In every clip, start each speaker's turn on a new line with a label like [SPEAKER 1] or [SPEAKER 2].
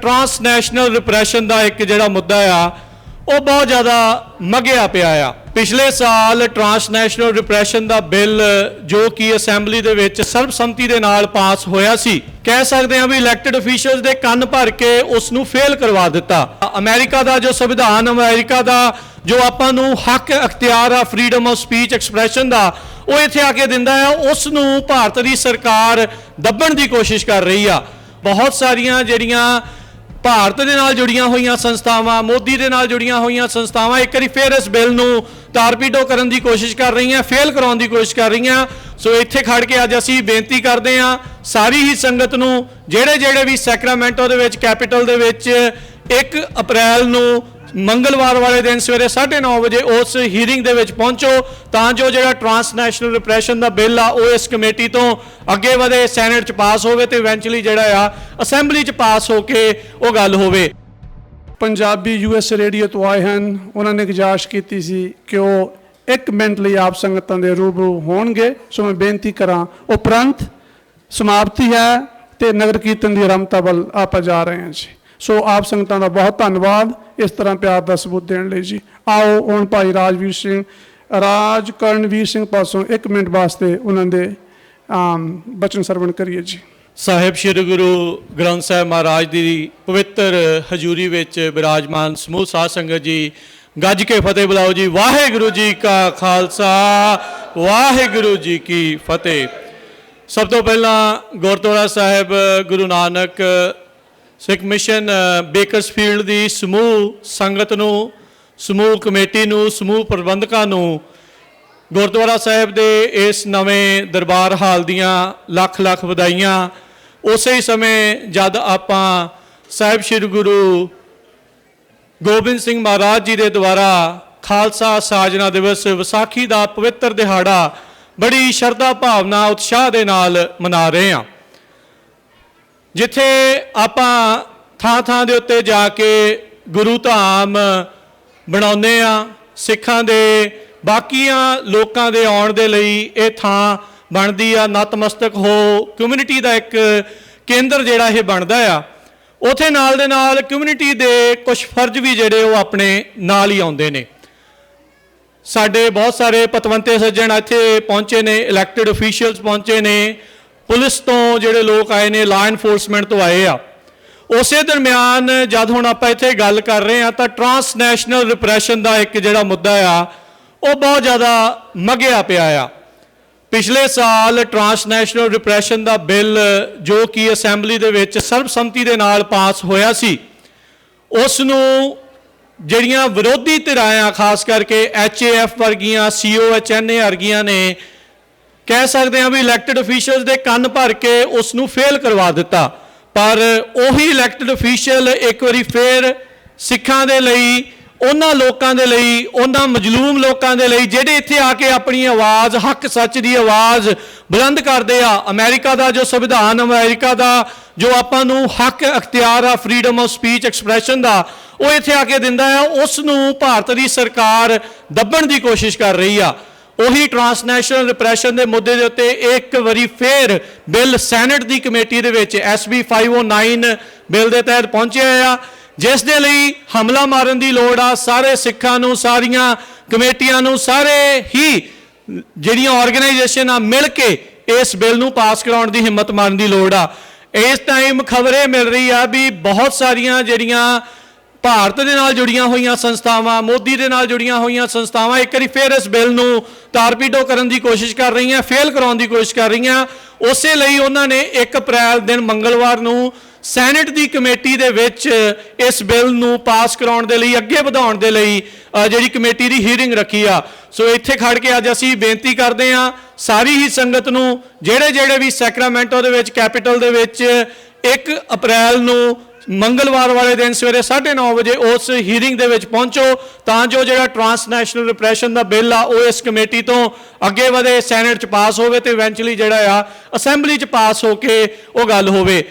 [SPEAKER 1] Transnational repression ਦਾ ਇੱਕ ਜਿਹੜਾ ਮੁੱਦਾ ਆ, ਉਹ ਬਹੁਤ ਜ਼ਿਆਦਾ ਮਗਿਆ ਪਿਆ ਆ। ਪਿਛਲੇ ਸਾਲ ਟਰਾਂਸਨੈਸ਼ਨਲ ਰਿਪਰੈਸ਼ਨ ਦਾ ਬਿੱਲ ਜੋ ਕਿ ਅਸੈਂਬਲੀ ਦੇ ਵਿੱਚ ਸਰਬਸੰਮਤੀ ਦੇ ਨਾਲ ਪਾਸ ਹੋਇਆ ਸੀ, ਕਹਿ ਸਕਦੇ ਹਾਂ ਵੀ ਇਲੈਕਟਿਡ ਅਫੀਸ਼ੀਅਲਸ ਦੇ ਕੰਨ ਭਰ ਕੇ ਉਸ ਨੂੰ ਫੇਲ ਕਰਵਾ ਦਿੱਤਾ। ਅਮਰੀਕਾ ਦਾ ਜੋ ਸੰਵਿਧਾਨ, ਅਮਰੀਕਾ ਦਾ ਜੋ ਆਪਾਂ ਨੂੰ ਹੱਕ, ਅਖਤਿਆਰ ਆ ਫਰੀडम ਆਫ ਸਪੀਚ ਐਕਸਪ੍ਰੈਸ਼ਨ ਦਾ, ਉਹ ਇੱਥੇ ਆ ਕੇ ਦਿੰਦਾ ਆ, ਉਸ ਨੂੰ ਭਾਰਤ ਦੀ ਸਰਕਾਰ ਦੱਬਣ ਦੀ ਕੋਸ਼ਿਸ਼ ਕਰ ਰਹੀ ਆ। ਬਹੁਤ ਸਾਰੀਆਂ ਜਿਹੜੀਆਂ ਭਾਰਤ ਦੇ ਨਾਲ ਜੁੜੀਆਂ ਹੋਈਆਂ ਸੰਸਥਾਵਾਂ, ਮੋਦੀ ਦੇ ਨਾਲ ਜੁੜੀਆਂ ਹੋਈਆਂ ਸੰਸਥਾਵਾਂ, ਇੱਕ ਵਾਰੀ ਫੇਰ ਇਸ ਬਿੱਲ ਨੂੰ ਟਾਰਪੀਡੋ ਕਰਨ ਦੀ ਕੋਸ਼ਿਸ਼ ਕਰ ਰਹੀਆਂ, ਫੇਲ ਕਰਾਉਣ ਦੀ ਕੋਸ਼ਿਸ਼ ਕਰ ਰਹੀਆਂ। ਸੋ ਇੱਥੇ ਖੜ ਕੇ ਅੱਜ ਅਸੀਂ ਬੇਨਤੀ ਕਰਦੇ ਹਾਂ, ਸਾਰੀ ਹੀ ਸੰਗਤ ਨੂੰ ਜਿਹੜੇ ਜਿਹੜੇ ਵੀ ਸੈਕਰਾਮੈਂਟੋ ਦੇ ਵਿੱਚ ਕੈਪੀਟਲ ਦੇ ਵਿੱਚ 1 ਅਪ੍ਰੈਲ ਨੂੰ ਮੰਗਲਵਾਰ ਵਾਲੇ ਦਿਨ ਸਵੇਰੇ 9:30 ਵਜੇ ਉਸ ਹੀਅਰਿੰਗ ਦੇ ਵਿੱਚ ਪਹੁੰਚੋ, ਤਾਂ ਜੋ ਜਿਹੜਾ ਟਰਾਂਸਨੈਸ਼ਨਲ ਰਿਪਰੈਸ਼ਨ ਦਾ ਬਿੱਲ ਆ, ਉਹ ਇਸ ਕਮੇਟੀ ਤੋਂ ਅੱਗੇ ਵਧੇ ਸੈਨੇਟ ਚ ਪਾਸ ਹੋਵੇ ਤੇ ਇਵੈਂਚੁਅਲੀ ਜਿਹੜਾ ਆ ਅਸੈਂਬਲੀ ਚ ਪਾਸ ਹੋ ਕੇ ਉਹ ਗੱਲ ਹੋਵੇ।
[SPEAKER 2] ਪੰਜਾਬੀ ਯੂਐਸ ਰੇਡੀਓ ਤੋਂ ਆਏ ਹਨ, ਉਹਨਾਂ ਨੇ ਗੁਜ਼ਾਰਿਸ਼ ਕੀਤੀ ਸੀ ਕਿ ਉਹ ਇੱਕ ਮਿੰਟ ਲਈ ਆਪ ਸੰਗਤਾਂ ਦੇ ਰੂਬਰੂ ਹੋਣਗੇ। ਸੋ ਮੈਂ ਬੇਨਤੀ ਕਰਾਂ, ਉਪਰੰਤ ਸਮਾਪਤੀ ਹੈ ਤੇ ਨਗਰ ਕੀਰਤਨ ਦੀ ਆਰੰਭਤਾ ਵੱਲ ਆਪਾਂ ਜਾ ਰਹੇ ਹਾਂ ਜੀ। ਸੋ ਆਪ ਸੰਗਤਾਂ ਦਾ ਬਹੁਤ ਧੰਨਵਾਦ ਇਸ ਤਰ੍ਹਾਂ ਪਿਆਰ ਦਾ ਸਬੂਤ ਦੇਣ ਲਈ ਜੀ। ਆਓ ਹੁਣ ਭਾਈ ਰਾਜਵੀਰ ਸਿੰਘ, ਰਾਜ ਕਰਨਵੀਰ ਸਿੰਘ ਪਾਸੋਂ ਇੱਕ ਮਿੰਟ ਵਾਸਤੇ ਉਹਨਾਂ ਦੇ, ਆਮ, ਬਚਨ ਸਰਵਣ ਕਰੀਏ ਜੀ।
[SPEAKER 1] ਸਾਹਿਬ ਸ੍ਰੀ ਗੁਰੂ ਗ੍ਰੰਥ ਸਾਹਿਬ ਮਹਾਰਾਜ ਦੀ ਪਵਿੱਤਰ ਹਜ਼ੂਰੀ ਵਿੱਚ ਬਿਰਾਜਮਾਨ ਸਮੂਹ ਸਾਧ ਸੰਗਤ ਜੀ, ਗੱਜ ਕੇ ਫਤਿਹ ਬੁਲਾਓ ਜੀ। ਵਾਹਿਗੁਰੂ ਜੀ ਕਾ ਖਾਲਸਾ, ਵਾਹਿਗੁਰੂ ਜੀ ਕੀ ਫਤਿਹ। ਸਭ ਤੋਂ ਪਹਿਲਾਂ ਗੁਰਦੁਆਰਾ ਸਾਹਿਬ ਗੁਰੂ ਨਾਨਕ ਸਿੱਖ ਮਿਸ਼ਨ ਅ, ਬੇਕਰਸਫੀਲਡ ਦੀ ਸਮੂਹ ਸੰਗਤ ਨੂੰ ਸਮੂਹ ਕਮੇਟੀ ਨੂੰ ਸਮੂਹ ਪ੍ਰਬੰਧਕਾਂ ਨੂੰ ਗੁਰਦੁਆਰਾ ਸਾਹਿਬ ਦੇ ਇਸ ਨਵੇਂ ਦਰਬਾਰ ਹਾਲ ਦੀਆਂ ਲੱਖ ਲੱਖ ਵਧਾਈਆਂ। ਉਸੇ ਹੀ ਸਮੇਂ ਜਦ ਆਪਾਂ ਸਾਹਿਬ ਸ੍ਰੀ ਗੁਰੂ ਗੋਬਿੰਦ ਸਿੰਘ ਮਹਾਰਾਜ ਜੀ ਦੇ ਦੁਆਰਾ ਖਾਲਸਾ ਸਾਜਨਾ ਦਿਵਸ ਵਿਸਾਖੀ ਦਾ ਪਵਿੱਤਰ ਦਿਹਾੜਾ ਬੜੀ ਸ਼ਰਧਾ ਭਾਵਨਾ ਉਤਸ਼ਾਹ ਦੇ ਨਾਲ ਮਨਾ ਰਹੇ ਹਾਂ। ਜਿੱਥੇ ਆਪਾਂ ਥਾਂ ਥਾਂ ਦੇ ਉੱਤੇ ਜਾ ਕੇ ਗੁਰੂ ਧਾਮ ਬਣਾਉਂਦੇ ਆ, ਸਿੱਖਾਂ ਦੇ, ਬਾਕੀਆਂ ਲੋਕਾਂ ਦੇ ਆਉਣ ਦੇ ਲਈ ਇਹ ਥਾਂ ਬਣਦੀ ਆ, ਨਤਮਸਤਕ ਹੋ ਕਮਿਊਨਿਟੀ ਦਾ ਇੱਕ ਕੇਂਦਰ ਜਿਹੜਾ ਇਹ ਬਣਦਾ ਆ। ਉਥੇ ਨਾਲ ਦੇ ਨਾਲ ਕਮਿਊਨਿਟੀ ਦੇ ਕੁਝ ਫਰਜ਼ ਵੀ ਜਿਹੜੇ ਉਹ ਆਪਣੇ ਨਾਲ ਹੀ ਆਉਂਦੇ ਨੇ। ਸਾਡੇ ਬਹੁਤ ਸਾਰੇ ਪਤਵੰਤੇ ਸੱਜਣ ਇੱਥੇ ਪਹੁੰਚੇ ਨੇ ਇਲੈਕਟਿਡ ਅਫੀਸ਼ੀਅਲਸ ਪਹੁੰਚੇ ਨੇ। ਪੁਲਿਸ ਤੋਂ ਜਿਹੜੇ ਲੋਕ ਆਏ ਨੇ ਲਾ ਐਨਫੋਰਸਮੈਂਟ ਤੋਂ ਆਏ ਆ। ਉਸੇ ਦਰਮਿਆਨ ਜਦ ਹੁਣ ਆਪਾਂ ਇੱਥੇ ਗੱਲ ਕਰ ਰਹੇ ਆ ਤਾਂ ਟਰਾਂਸਨੈਸ਼ਨਲ ਰਿਪਰੈਸ਼ਨ ਦਾ ਇੱਕ ਜਿਹੜਾ ਮੁੱਦਾ ਆ, ਉਹ ਬਹੁਤ ਜ਼ਿਆਦਾ ਮਗਿਆ ਪਿਆ ਆ। ਪਿਛਲੇ ਸਾਲ ਟਰਾਂਸਨੈਸ਼ਨਲ ਰਿਪਰੈਸ਼ਨ ਦਾ ਬਿੱਲ ਜੋ ਕਿ ਅਸੈਂਬਲੀ ਦੇ ਵਿੱਚ ਸਰਬਸੰਮਤੀ ਦੇ ਨਾਲ ਪਾਸ ਹੋਇਆ ਸੀ ਉਸ ਨੂੰ ਜਿਹੜੀਆਂ ਵਿਰੋਧੀ ਧਿਰਾਂ ਖਾਸ ਕਰਕੇ ਐਚਏਐਫ ਵਰਗੀਆਂ ਸੀਓਐਚਐਨਏ ਵਰਗੀਆਂ ਨੇ ਕਹਿ ਸਕਦੇ ਹਾਂ ਵੀ ਇਲੈਕਟਿਡ ਅਫੀਸ਼ੀਅਲਸ ਦੇ ਕੰਨ ਭਰ ਕੇ ਉਸ ਨੂੰ ਫੇਲ ਕਰਵਾ ਦਿੱਤਾ। ਪਰ ਉਹੀ ਇਲੈਕਟਿਡ ਅਫੀਸ਼ੀਅਲ ਇੱਕ ਵਾਰੀ ਫੇਰ ਸਿੱਖਾਂ ਦੇ ਲਈ, ਉਹਨਾਂ ਲੋਕਾਂ ਦੇ ਲਈ, ਉਹਨਾਂ ਮਜਲੂਮ ਲੋਕਾਂ ਦੇ ਲਈ, ਜਿਹੜੇ ਇੱਥੇ ਆ ਕੇ ਆਪਣੀ ਆਵਾਜ਼, ਹੱਕ ਸੱਚ ਦੀ ਆਵਾਜ਼ ਬੁਲੰਦ ਕਰਦੇ ਆ, ਅਮਰੀਕਾ ਦਾ ਜੋ ਸੰਵਿਧਾਨ, ਅਮਰੀਕਾ ਦਾ ਜੋ ਆਪਾਂ ਨੂੰ ਹੱਕ, ਅਖਤਿਆਰ ਆ ਫਰੀडम ਆਫ ਸਪੀਚ ਐਕਸਪ੍ਰੈਸ਼ਨ ਦਾ, ਉਹ ਇੱਥੇ ਆ ਕੇ ਦਿੰਦਾ ਆ ਉਸ ਨੂੰ ਭਾਰਤ ਦੀ ਸਰਕਾਰ ਦੱਬਣ ਦੀ ਕੋਸ਼ਿਸ਼ ਕਰ ਰਹੀ ਆ। ਉਹੀ ਟਰਾਂਸਨੈਸ਼ਨਲ ਰਿਪਰੈਸ਼ਨ ਦੇ ਮੁੱਦੇ ਦੇ ਉੱਤੇ ਇੱਕ ਵਾਰੀ ਫੇਰ ਬਿੱਲ ਸੈਨੇਟ ਦੀ ਕਮੇਟੀ ਦੇ ਵਿੱਚ SB 509 ਬਿੱਲ ਦੇ ਤਹਿਤ ਪਹੁੰਚਿਆ ਆ, ਜਿਸ ਦੇ ਲਈ ਹਮਲਾ ਮਾਰਨ ਦੀ ਲੋੜ ਆ, ਸਾਰੇ ਸਿੱਖਾਂ ਨੂੰ, ਸਾਰੀਆਂ ਕਮੇਟੀਆਂ ਨੂੰ, ਸਾਰੇ ਹੀ ਜਿਹੜੀਆਂ ਆਰਗੇਨਾਈਜੇਸ਼ਨ ਆ, ਮਿਲ ਕੇ ਇਸ ਬਿੱਲ ਨੂੰ ਪਾਸ ਕਰਾਉਣ ਦੀ ਹਿੰਮਤ ਮਾਰਨ ਦੀ ਲੋੜ ਆ। ਇਸ ਟਾਈਮ ਖਬਰ ਇਹ ਮਿਲ ਰਹੀ ਆ ਵੀ ਬਹੁਤ ਸਾਰੀਆਂ ਜਿਹੜੀਆਂ ਭਾਰਤ ਦੇ ਨਾਲ ਜੁੜੀਆਂ ਹੋਈਆਂ ਸੰਸਥਾਵਾਂ, ਮੋਦੀ ਦੇ ਨਾਲ ਜੁੜੀਆਂ ਹੋਈਆਂ ਸੰਸਥਾਵਾਂ, ਇੱਕ ਵਾਰੀ ਫੇਰ ਇਸ ਬਿੱਲ ਨੂੰ ਟਾਰਪੀਡੋ ਕਰਨ ਦੀ ਕੋਸ਼ਿਸ਼ ਕਰ ਰਹੀਆਂ, ਫੇਲ ਕਰਾਉਣ ਦੀ ਕੋਸ਼ਿਸ਼ ਕਰ ਰਹੀਆਂ। ਉਸੇ ਲਈ ਉਹਨਾਂ ਨੇ 1 ਅਪ੍ਰੈਲ ਦਿਨ ਮੰਗਲਵਾਰ ਨੂੰ ਸੈਨੇਟ ਦੀ ਕਮੇਟੀ ਦੇ ਵਿੱਚ ਇਸ ਬਿੱਲ ਨੂੰ ਪਾਸ ਕਰਾਉਣ ਦੇ ਲਈ, ਅੱਗੇ ਵਧਾਉਣ ਦੇ ਲਈ ਜਿਹੜੀ ਕਮੇਟੀ ਦੀ ਹੀਅਰਿੰਗ ਰੱਖੀ ਆ। ਸੋ ਇੱਥੇ ਖੜ ਕੇ ਅੱਜ ਅਸੀਂ ਬੇਨਤੀ ਕਰਦੇ ਹਾਂ, ਸਾਰੀ ਹੀ ਸੰਗਤ ਨੂੰ ਜਿਹੜੇ ਜਿਹੜੇ ਵੀ ਸੈਕਰਾਮੈਂਟੋ ਦੇ ਵਿੱਚ, ਕੈਪੀਟਲ ਦੇ ਵਿੱਚ 1 ਅਪ੍ਰੈਲ ਨੂੰ ਮੰਗਲਵਾਰ ਵਾਲੇ ਦਿਨ ਸਵੇਰੇ 9:30 ਵਜੇ ਉਸ ਹੀਅਰਿੰਗ ਦੇ ਵਿੱਚ ਪਹੁੰਚੋ, ਤਾਂ ਜੋ ਜਿਹੜਾ ਟਰਾਂਸਨੈਸ਼ਨਲ ਰਿਪਰੈਸ਼ਨ ਦਾ ਬਿੱਲ ਆ, ਉਹ ਇਸ ਕਮੇਟੀ ਤੋਂ ਅੱਗੇ ਵਧੇ ਸੈਨੇਟ ਚ ਪਾਸ ਹੋਵੇ ਤੇ ਇਵੈਂਚੁਅਲੀ ਜਿਹੜਾ ਆ ਅਸੈਂਬਲੀ ਚ ਪਾਸ ਹੋ ਕੇ ਉਹ ਗੱਲ ਹੋਵੇ।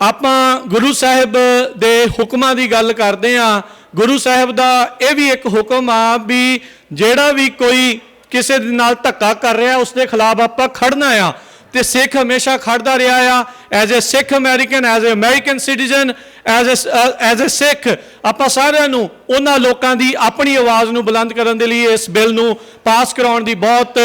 [SPEAKER 1] ਆਪਾਂ ਗੁਰੂ ਸਾਹਿਬ ਦੇ ਹੁਕਮਾਂ ਦੀ ਗੱਲ ਕਰਦੇ ਆ ਗੁਰੂ ਸਾਹਿਬ ਦਾ ਇਹ ਵੀ ਇੱਕ ਹੁਕਮ ਆ ਵੀ ਜਿਹੜਾ ਵੀ ਕੋਈ ਕਿਸੇ ਦੇ ਨਾਲ ਧੱਕਾ ਕਰ ਰਿਹਾ ਉਸ ਦੇ ਖਿਲਾਫ ਆਪਾਂ ਖੜਨਾ ਆ। ਤੇ ਸਿੱਖ ਹਮੇਸ਼ਾ ਖੜਦਾ ਰਿਹਾ ਆ। As a Sikh American as a American citizen as a as a Sikh ਆਪਾਂ ਸਾਰਿਆਂ ਨੂੰ ਉਹਨਾਂ ਲੋਕਾਂ ਦੀ ਆਪਣੀ ਆਵਾਜ਼ ਨੂੰ ਬੁਲੰਦ ਕਰਨ ਦੇ ਲਈ ਇਸ ਬਿੱਲ ਨੂੰ ਪਾਸ ਕਰਾਉਣ ਦੀ ਬਹੁਤ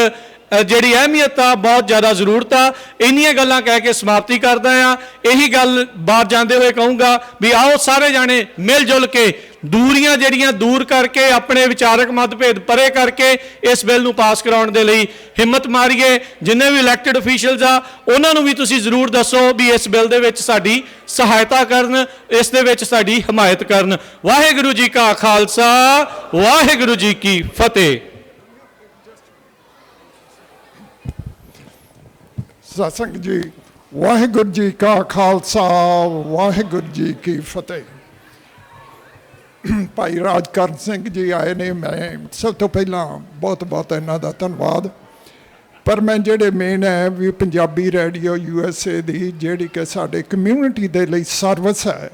[SPEAKER 1] ਜਿਹੜੀ ਅਹਿਮੀਅਤ ਆ, ਬਹੁਤ ਜ਼ਿਆਦਾ ਜ਼ਰੂਰਤ ਆ। ਇੰਨੀਆਂ ਗੱਲਾਂ ਕਹਿ ਕੇ ਸਮਾਪਤੀ ਕਰਦਾ ਆ। ਇਹੀ ਗੱਲ ਬਾਤ ਜਾਂਦੇ ਹੋਏ ਕਹੂੰਗਾ ਵੀ ਆਓ ਸਾਰੇ ਜਾਣੇ ਮਿਲ ਜੁਲ ਕੇ ਦੂਰੀਆਂ ਜਿਹੜੀਆਂ ਦੂਰ ਕਰਕੇ, ਆਪਣੇ ਵਿਚਾਰਕ ਮਤਭੇਦ ਪਰੇ ਕਰਕੇ ਇਸ ਬਿੱਲ ਨੂੰ ਪਾਸ ਕਰਾਉਣ ਦੇ ਲਈ ਹਿੰਮਤ ਮਾਰੀਏ। ਜਿੰਨੇ ਵੀ ਇਲੈਕਟਿਡ ਅਫੀਸ਼ੀਅਲਸ ਆ, ਉਹਨਾਂ ਨੂੰ ਵੀ ਤੁਸੀਂ ਜ਼ਰੂਰ ਦੱਸੋ ਵੀ ਇਸ ਬਿੱਲ ਦੇ ਵਿੱਚ ਸਾਡੀ ਸਹਾਇਤਾ ਕਰਨ, ਇਸ ਦੇ ਵਿੱਚ ਸਾਡੀ ਹਮਾਇਤ ਕਰਨ। ਵਾਹਿਗੁਰੂ ਜੀ ਕਾ ਖਾਲਸਾ, ਵਾਹਿਗੁਰੂ ਜੀ ਕੀ ਫਤਿਹ।
[SPEAKER 3] ਸਤਸੰਗ ਜੀ, ਵਾਹਿਗੁਰੂ ਜੀ ਕਾ ਖਾਲਸਾ, ਵਾਹਿਗੁਰੂ ਜੀ ਕੀ ਫਤਿਹ। ਭਾਈ ਰਾਜਕਰਨ ਸਿੰਘ ਜੀ ਆਏ ਨੇ, ਮੈਂ ਸਭ ਤੋਂ ਪਹਿਲਾਂ ਬਹੁਤ ਬਹੁਤ ਇਹਨਾਂ ਦਾ ਧੰਨਵਾਦ। ਪਰ ਮੈਂ ਜਿਹੜੇ ਮੇਨ ਹੈ, ਵੀ Punjabi radio U S A ਦੀ ਜਿਹੜੀ ਕਿ ਸਾਡੇ ਕਮਿਊਨਿਟੀ ਦੇ ਲਈ ਸਰਵਿਸ ਹੈ,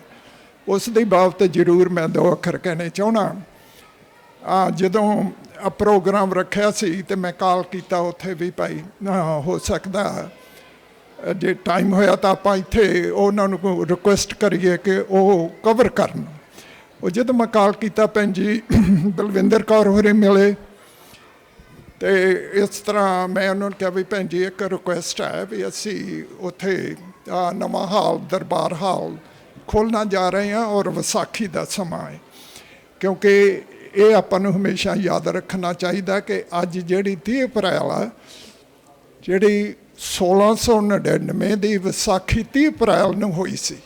[SPEAKER 3] ਉਸ ਦੀ ਬਾਬਤ ਜ਼ਰੂਰ ਮੈਂ ਦੋ ਅੱਖਰ ਕਹਿਣੇ ਚਾਹਣਾ ਆ, ਜਦੋਂ ਆ ਪ੍ਰੋਗਰਾਮ ਰੱਖਿਆ ਸੀ ਤੇ ਮੈਂ ਕਾਲ ਕੀਤਾ, ਉੱਥੇ ਵੀ ਭਾਈ ਹੋ ਸਕਦਾ ਜੇ ਟਾਈਮ ਹੋਇਆ ਤਾਂ ਆਪਾਂ ਇੱਥੇ ਉਹਨਾਂ ਨੂੰ ਰਿਕੁਐਸਟ ਕਰੀਏ ਕਿ ਉਹ ਕਵਰ ਕਰਨ। ਉਹ ਜਦੋਂ ਮੈਂ ਕਾਲ ਕੀਤਾ ਭੈਣ ਜੀ, ਬਲਵਿੰਦਰ ਕੌਰ ਹੋਰੇ ਮਿਲੇ। ਤੇ ਇਸ ਤਰ੍ਹਾਂ ਮੈਂ ਉਹਨਾਂ ਨੂੰ ਕਿਹਾ ਵੀ ਭੈਣ ਜੀ, ਇੱਕ ਰਿਕੁਐਸਟ ਹੈ ਵੀ ਅਸੀਂ ਉੱਥੇ ਆਹ ਨਵਾਂ ਹਾਲ, ਦਰਬਾਰ ਹਾਲ ਖੋਲਣਾ ਜਾ ਰਹੇ ਹਾਂ ਔਰ ਵਿਸਾਖੀ ਦਾ ਸਮਾਂ ਹੈ। ਕਿਉਂਕਿ ਇਹ ਆਪਾਂ ਨੂੰ ਹਮੇਸ਼ਾ ਯਾਦ ਰੱਖਣਾ ਚਾਹੀਦਾ ਕਿ ਅੱਜ ਜਿਹੜੀ 30 ਅਪ੍ਰੈਲ ਆ, ਜਿਹੜੀ 1699 ਦੀ ਵਿਸਾਖੀ 30 ਅਪ੍ਰੈਲ ਨੂੰ ਹੋਈ ਸੀ।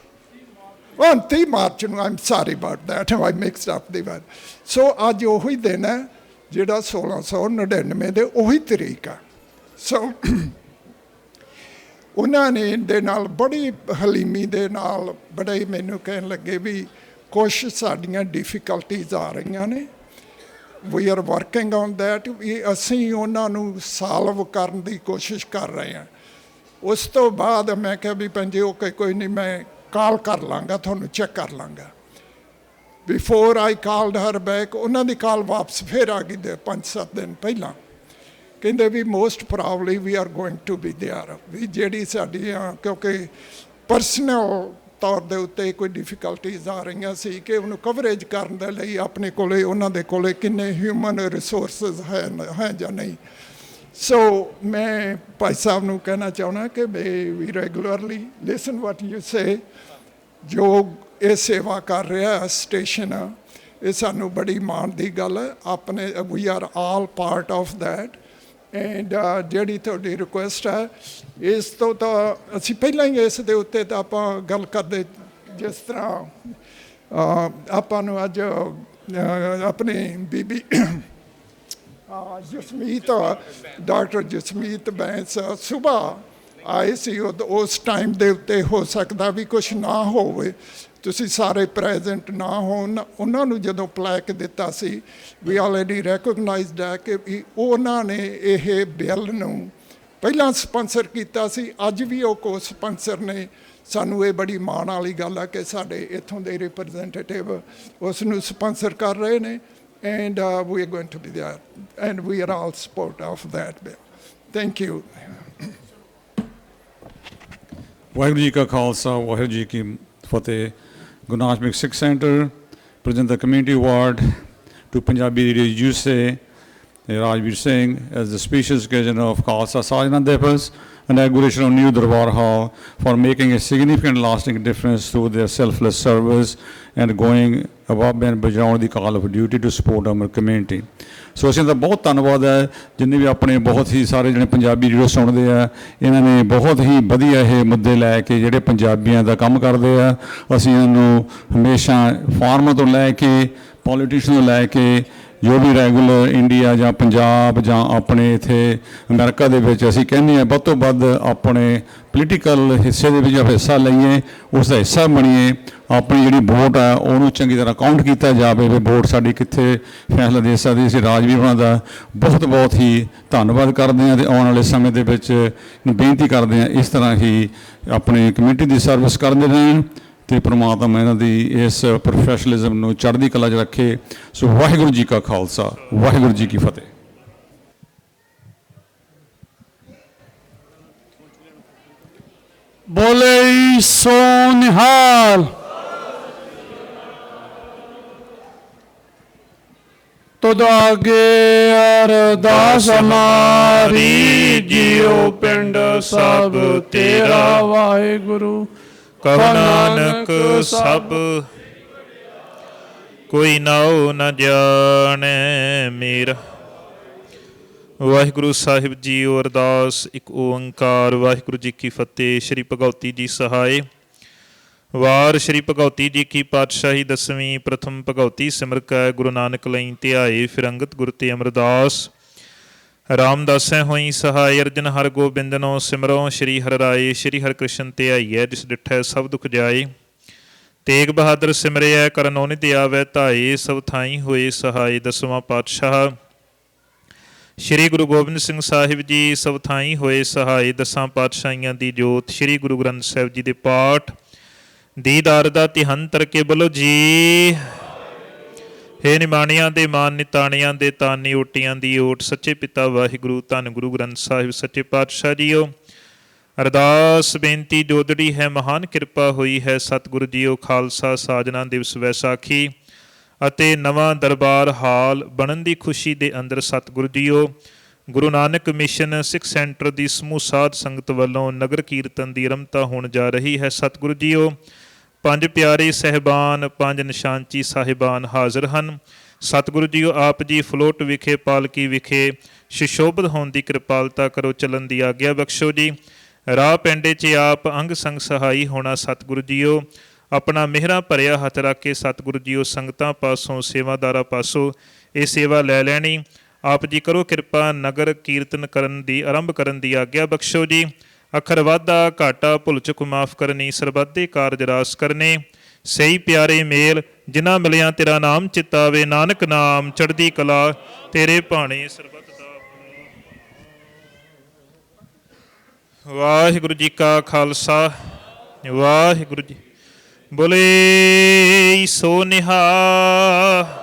[SPEAKER 3] ਉਹ 30 ਮਾਰਚ ਨੂੰ I'm sorry about that I mixed up the word so ਅੱਜ ਉਹੀ ਦਿਨ ਹੈ ਜਿਹੜਾ 1699 ਦੇ ਉਹੀ ਤਰੀਕ ਆ। ਸੋ ਉਹਨਾਂ ਨੇ ਦੇ ਨਾਲ ਬੜੀ ਹਲੀਮੀ ਦੇ ਨਾਲ ਬੜੇ ਮੈਨੂੰ ਕਹਿਣ ਲੱਗੇ ਵੀ ਕੁਛ ਸਾਡੀਆਂ ਡਿਫਿਕਲਟੀਜ਼ ਆ ਰਹੀਆਂ ਨੇ। We are working on that ਵੀ ਅਸੀਂ ਉਹਨਾਂ ਨੂੰ ਸਾਲਵ ਕਰਨ ਦੀ ਕੋਸ਼ਿਸ਼ ਕਰ ਰਹੇ ਹਾਂ। ਉਸ ਤੋਂ ਬਾਅਦ ਮੈਂ ਕਿਹਾ ਵੀ ਪੰਜੇ ਓਕੇ, ਕੋਈ ਨਹੀਂ, ਮੈਂ ਕਾਲ ਕਰ ਲਾਂਗਾ, ਤੁਹਾਨੂੰ ਚੈੱਕ ਕਰ ਲਾਂਗਾ। Before I called her back ਉਹਨਾਂ ਦੀ ਕਾਲ ਵਾਪਸ ਫੇਰ ਆ ਗਈ ਦੇ 5-7 ਦਿਨ ਪਹਿਲਾਂ। ਕਹਿੰਦੇ ਵੀ most probably we are going to be there ਵੀ ਜਿਹੜੀ ਸਾਡੀਆਂ ਕਿਉਂਕਿ ਪਰਸਨਲ ਤੌਰ ਦੇ ਉੱਤੇ ਕੋਈ ਡਿਫਿਕਲਟੀਜ਼ ਆ ਰਹੀਆਂ ਸੀ ਕਿ ਉਹਨੂੰ ਕਵਰੇਜ ਕਰਨ ਦੇ ਲਈ ਆਪਣੇ ਕੋਲੇ, ਉਹਨਾਂ ਦੇ ਕੋਲੇ ਕਿੰਨੇ ਹਿਊਮਨ ਰਿਸੋਰਸਸ ਹੈ ਹੈ ਜਾਂ ਨਹੀਂ। ਸੋ ਮੈਂ ਭਾਈ ਸਾਹਿਬ ਨੂੰ ਕਹਿਣਾ ਚਾਹੁੰਦਾ ਕਿ we regularly listen what you say ਜੋ ਇਹ ਸੇਵਾ ਕਰ ਰਿਹਾ ਸਟੇਸ਼ਨ ਇਹ ਸਾਨੂੰ ਬੜੀ ਮਾਣ ਦੀ ਗੱਲ ਹੈ। ਆਪਣੇ we are all part of that and uh, ਜਿਹੜੀ ਤੁਹਾਡੀ ਰਿਕੁਐਸਟ ਹੈ ਇਸ ਤੋਂ ਤਾਂ ਅਸੀਂ ਪਹਿਲਾਂ ਹੀ ਇਸ ਦੇ ਉੱਤੇ ਤਾਂ ਆਪਾਂ ਗੱਲ ਕਰਦੇ ਜਿਸ ਤਰ੍ਹਾਂ ਆਪਾਂ ਨੂੰ ਅੱਜ ਅਹ, ਆਪਣੇ ਬੀਬੀ ਜਸਮੀਤ ਡਾਕਟਰ ਜਸਮੀਤ ਬੈਂਸ ਸਵੇਰ ਆਏ ਸੀ ਉਦ- ਉਸ ਟਾਈਮ ਦੇ ਉੱਤੇ ਹੋ ਸਕਦਾ ਵੀ ਕੁਝ ਨਾ ਹੋਵੇ। ਤੁਸੀਂ ਸਾਰੇ ਪ੍ਰੈਜ਼ੈਂਟ ਨਾ ਹੋਣ, ਉਹਨਾਂ ਨੂੰ ਜਦੋਂ ਪਲੈਕ ਦਿੱਤਾ ਸੀ ਵੀ ਆਲਰੇਡੀ ਰੈਕਗਨਾਈਜ਼ਡ ਹੈ ਕਿ ਉਹਨਾਂ ਨੇ ਇਹ ਬਿੱਲ ਨੂੰ ਪਹਿਲਾਂ ਸਪਾਂਸਰ ਕੀਤਾ ਸੀ, ਅੱਜ ਵੀ ਉਹ ਕੋ ਸਪਾਂਸਰ ਨੇ। ਸਾਨੂੰ ਇਹ ਬੜੀ ਮਾਣ ਵਾਲੀ ਗੱਲ ਆ ਕਿ ਸਾਡੇ ਇੱਥੋਂ ਦੇ ਰਿਪਰੈਜ਼ੈਂਟੇਟਿਵ ਉਸ ਨੂੰ ਸਪਾਂਸਰ ਕਰ ਰਹੇ ਨੇ and we are going to be there and we are all support of that bill thank you
[SPEAKER 4] Waheguru ji ਕਾ ਖਾਲਸਾ, ਵਾਹਿਗੁਰੂ ਜੀ ਕੀ ਫਤਿਹ। Guru Nanak Sikh center present the community award to Punjabi Radio USA Rajveer Singh as the species occasion of Khalsa Sajna Devas inauguration of new Darbar Hall for making a significant lasting difference through their selfless service and going above and beyond the call of duty to support our community. So ਅਸੀਂ ਦਾ ਬਹੁਤ ਧੰਨਵਾਦ ਹੈ ਜਿੰਨੇ ਵੀ ਆਪਣੇ ਬਹੁਤ ਹੀ ਸਾਰੇ ਜਿਹੜੇ ਪੰਜਾਬੀ ਰੇਡੀਓ ਸੁਣਦੇ ਆ ਇਹਨਾਂ ਨੇ ਬਹੁਤ ਹੀ ਵਧੀਆ ਇਹ ਮੁੱਦੇ ਲੈ ਕੇ ਜਿਹੜੇ ਪੰਜਾਬੀਆਂ ਦਾ ਕੰਮ ਕਰਦੇ ਆ ਅਸੀਂ ਇਹਨਾਂ ਨੂੰ ਹਮੇਸ਼ਾ ਫਾਰਮਰ ਤੋਂ ਲੈ ਕੇ ਪੋਲੀਟੀਸ਼ੀਅਨ ਤੋਂ ਲੈ ਕੇ ਜੋ ਵੀ ਰੈਗੂਲਰ ਇੰਡੀਆ ਜਾਂ ਪੰਜਾਬ ਜਾਂ ਆਪਣੇ ਇੱਥੇ ਅਮਰੀਕਾ ਦੇ ਵਿੱਚ ਅਸੀਂ ਕਹਿੰਦੇ ਆ ਵੱਧ ਤੋਂ ਵੱਧ ਆਪਣੇ ਪੋਲੀਟੀਕਲ ਹਿੱਸੇ ਦੇ ਵਿੱਚ ਹਿੱਸਾ ਲਈਏ, ਉਸ ਦਾ ਹਿੱਸਾ ਬਣੀਏ, ਆਪਣੀ ਜਿਹੜੀ ਵੋਟ ਹੈ ਉਹਨੂੰ ਚੰਗੀ ਤਰ੍ਹਾਂ ਕਾਊਂਟ ਕੀਤਾ ਜਾਵੇ ਵੀ ਵੋਟ ਸਾਡੀ ਕਿੱਥੇ ਫੈਸਲਾ ਦੇ ਸਕਦੀ, ਅਸੀਂ ਰਾਜਵੀਰ ਉਹਨਾਂ ਦਾ ਬਹੁਤ ਬਹੁਤ ਹੀ ਧੰਨਵਾਦ ਕਰਦੇ ਹਾਂ ਤੇ ਆਉਣ ਵਾਲੇ ਸਮੇਂ ਦੇ ਵਿੱਚ ਬੇਨਤੀ ਕਰਦੇ ਹਾਂ, ਇਸ ਤਰ੍ਹਾਂ ਹੀ ਆਪਣੀ ਕਮਿਊਨਿਟੀ ਦੀ ਸਰਵਿਸ ਕਰਦੇ ਰਹਿਣ। ਤੇ ਪ੍ਰਮਾਤਮਾ ਇਹਨਾਂ ਦੀ ਇਸ ਪ੍ਰੋਫੈਸ਼ਨਲਿਜ਼ਮ ਨੂੰ ਚੜ੍ਹਦੀ ਕਲਾ 'ਚ ਰੱਖੇ। ਸੋ ਵਾਹਿਗੁਰੂ ਜੀ ਕਾ ਖਾਲਸਾ, ਵਾਹਿਗੁਰੂ ਜੀ ਕੀ ਫਤਿਹ।
[SPEAKER 2] ਬੋਲੇ ਸੋ ਨਿਹਾਲ ਤੁਧ ਆਗੇ ਅਰਦਾਸ ਹਮਾਰੀ ਜਿਉ ਪਿੰਡ ਸਭ ਤੇਰਾ ਵਾਹਿਗੁਰੂ।
[SPEAKER 5] ਕਹੋ ਨਾਨਕ ਸਭ। ਕੋਈ ਨਾਉ ਨ ਜਾਣੈ ਮੇਰਾ। ਵਾਹਿਗੁਰੂ ਸਾਹਿਬ ਜੀ ਅਰਦਾਸ ਇੱਕ ਓੰਕਾਰ। ਵਾਹਿਗੁਰੂ ਜੀ ਕੀ ਫਤਿਹ। ਸ੍ਰੀ ਭਗਉਤੀ ਜੀ ਸਹਾਏ। ਵਾਰ ਸ੍ਰੀ ਭਗਉਤੀ ਜੀ ਕੀ ਪਾਤਸ਼ਾਹੀ ਦਸਵੀਂ ਪ੍ਰਥਮ ਭਗਉਤੀ ਸਿਮਰ ਕੈ ਗੁਰੂ ਨਾਨਕ ਲਈ ਧਿਆਏ ਫਿਰ ਅੰਗਤ ਗੁਰ ਤੇ ਅਮਰਦਾਸ। ਰਾਮਦਾਸੈ ਹੋਈ ਸਹਾਇ ਅਰਜਨ ਹਰ ਗੋਬਿੰਦਨੋ ਸਿਮਰੋ, ਸ੍ਰੀ ਹਰਿ ਰਾਏ, ਸ੍ਰੀ ਹਰਿ ਕ੍ਰਿਸ਼ਨ ਧਿਆਈਐ ਜਿਸ ਡਿਠੈ ਸਭ ਦੁਖ ਜਾਏ। ਤੇਗ ਬਹਾਦਰ ਸਿਮਰਿਐ, ਕਰਨੋ ਨਿਧਿ ਆਵੈ ਧਾਏ, ਸਭ ਥਾਈ ਹੋਏ ਸਹਾਇ ਦਸਵਾਂ ਪਾਤਸ਼ਾਹ। ਸ੍ਰੀ ਗੁਰੂ ਗੋਬਿੰਦ ਸਿੰਘ ਸਾਹਿਬ ਜੀ, ਸਭ ਥਾਈ ਹੋਏ ਸਹਾਇ ਦਸਾਂ ਪਾਤਸ਼ਾਹੀਆਂ ਦੀ ਜੋਤ, ਸ੍ਰੀ ਗੁਰੂ ਗ੍ਰੰਥ ਸਾਹਿਬ ਜੀ ਦੇ ਪਾਠ। ਦੀਦਾਰ ਦਾ ਤਿਹੰਤਰ ਕੇ ਬੋਲੋ ਜੀ। ਹੇ ਨਿਮਾਣਿਆਂ ਦੇ ਮਾਨ, ਨਿਤਾਣਿਆਂ ਦੇ ਤਾਨੀ, ਓਟੀਆਂ ਦੀ ਓਟ। ਸੱਚੇ ਪਿਤਾ ਵਾਹਿਗੁਰੂ, ਧੰਨ ਗੁਰੂ ਗ੍ਰੰਥ ਸਾਹਿਬ, ਸੱਚੇ ਪਾਤਸ਼ਾਹ ਜੀਓ। ਅਰਦਾਸ ਬੇਨਤੀ ਜੋਦੜੀ ਹੈ ਮਹਾਨ ਕਿਰਪਾ ਹੋਈ ਹੈ, ਸਤਿਗੁਰੂ ਜੀਓ, ਖਾਲਸਾ ਸਾਜਨਾ ਦਿਵਸ ਵੈਸਾਖੀ ਅਤੇ ਨਵਾਂ ਦਰਬਾਰ ਹਾਲ ਬਣਨ ਦੀ ਖੁਸ਼ੀ ਦੇ ਅੰਦਰ ਸਤਿਗੁਰੂ ਜੀਓ, ਗੁਰੂ ਨਾਨਕ ਮਿਸ਼ਨ ਸਿੱਖ ਸੈਂਟਰ ਦੀ ਸਮੂਹ ਸਾਧ ਸੰਗਤ ਵੱਲੋਂ ਨਗਰ ਕੀਰਤਨ ਦੀ ਰਮਤਾ ਹੋਣ ਜਾ ਰਹੀ ਹੈ। ਸਤਿਗੁਰੂ ਜੀਓ ਪੰਜ ਪਿਆਰੇ ਸਹਿਬਾਨ, ਪੰਜ ਨਿਸ਼ਾਨਚੀ ਸਾਹਿਬਾਨ ਹਾਜ਼ਰ ਹਨ। ਸਤਿਗੁਰੂ ਜੀਓ, ਆਪ ਜੀ ਫਲੋਟ ਵਿਖੇ, ਪਾਲਕੀ ਵਿਖੇ ਸ਼ਿਸ਼ੋਭਤ ਹੋਣ ਦੀ ਕਿਰਪਾਲਤਾ ਕਰੋ, ਚੱਲਣ ਦੀ ਆਗਿਆ ਬਖਸ਼ੋ ਜੀ। ਰਾਹ ਪਿੰਡੇ 'ਚ ਆਪ ਅੰਗ ਸੰਗ ਸਹਾਈ ਹੋਣਾ ਸਤਿਗੁਰੂ ਜੀਓ। ਆਪਣਾ ਮਿਹਰਾਂ ਭਰਿਆ ਹੱਥ ਰੱਖ ਕੇ ਸਤਿਗੁਰੂ ਜੀਓ, ਸੰਗਤਾਂ ਪਾਸੋਂ, ਸੇਵਾਦਾਰਾਂ ਪਾਸੋਂ ਇਹ ਸੇਵਾ ਲੈ ਲੈਣੀ। ਆਪ ਜੀ ਕਰੋ ਕਿਰਪਾ, ਨਗਰ ਕੀਰਤਨ ਕਰਨ ਦੀ, ਆਰੰਭ ਕਰਨ ਦੀ ਆਗਿਆ ਬਖਸ਼ੋ ਜੀ। ਅਖਰ ਵਾਧਾ, ਘਾਟਾ, ਭੁੱਲ ਚੁੱਕ ਮਾਫ ਕਰਨੀ, ਸਰਬੱਤੇ ਕਾਰਜ ਰਾਸ ਕਰਨੇ। ਸਹੀ ਪਿਆਰੇ ਮੇਲ, ਜਿਨ੍ਹਾਂ ਮਿਲਿਆ ਤੇਰਾ ਨਾਮ ਚਿਤਾਵੇ, ਨਾਨਕ ਨਾਮ ਚੜ੍ਹਦੀ ਕਲਾ, ਤੇਰੇ ਭਾਣੇ ਸਰਬੱਤ ਦਾ ਵਾਹਿਗੁਰੂ ਜੀ ਕਾ ਖਾਲਸਾ, ਵਾਹਿਗੁਰੂ ਜੀ ਬੋਲੇ ਸੋ ਨਿਹਾਲ।